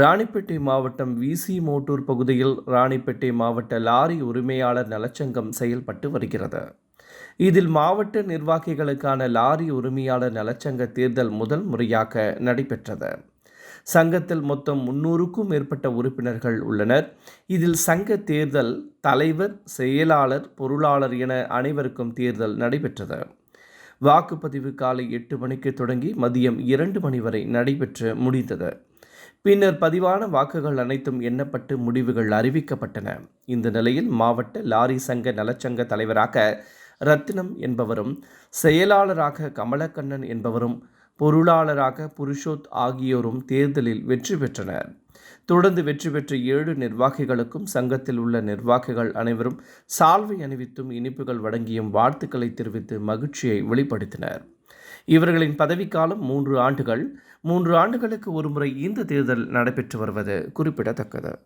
ராணிப்பேட்டை மாவட்டம் விசி மோட்டூர் பகுதியில் ராணிப்பேட்டை மாவட்ட லாரி உரிமையாளர் நலச்சங்கம் செயல்பட்டு வருகிறது. இதில் மாவட்ட நிர்வாகிகளுக்கான லாரி உரிமையாளர் நலச்சங்க தேர்தல் முதல் முறையாக நடைபெற்றது. சங்கத்தில் மொத்தம் முன்னூறுக்கும் மேற்பட்ட உறுப்பினர்கள் உள்ளனர். இதில் சங்க தேர்தல் தலைவர் செயலாளர் பொருளாளர் என அனைவருக்கும் தேர்தல் நடைபெற்றது. வாக்குப்பதிவு காலை எட்டு மணிக்கு தொடங்கி மதியம் இரண்டு மணி வரை நடைபெற்று முடிந்தது. பின்னர் பதிவான வாக்குகள் அனைத்தும் எண்ணப்பட்டு முடிவுகள் அறிவிக்கப்பட்டன. இந்த நிலையில் மாவட்ட லாரி சங்க நலச்சங்க தலைவராக ரத்தினம் என்பவரும் செயலாளராக கமலக்கண்ணன் என்பவரும் பொருளாளராக புருஷோத் ஆகியோரும் தேர்தலில் வெற்றி பெற்றனர். தொடர்ந்து வெற்றி பெற்ற ஏழு நிர்வாகிகளுக்கும் சங்கத்தில் உள்ள நிர்வாகிகள் அனைவரும் சால்வை அணிவித்தும் இனிப்புகள் வழங்கியும் வாழ்த்துக்களை தெரிவித்து மகிழ்ச்சியை வெளிப்படுத்தினர். இவர்களின் பதவிக்காலம் மூன்று ஆண்டுகள். மூன்று ஆண்டுகளுக்கு ஒருமுறை இந்த தேர்தல் நடைபெற்று வருவது குறிப்பிடத்தக்கது.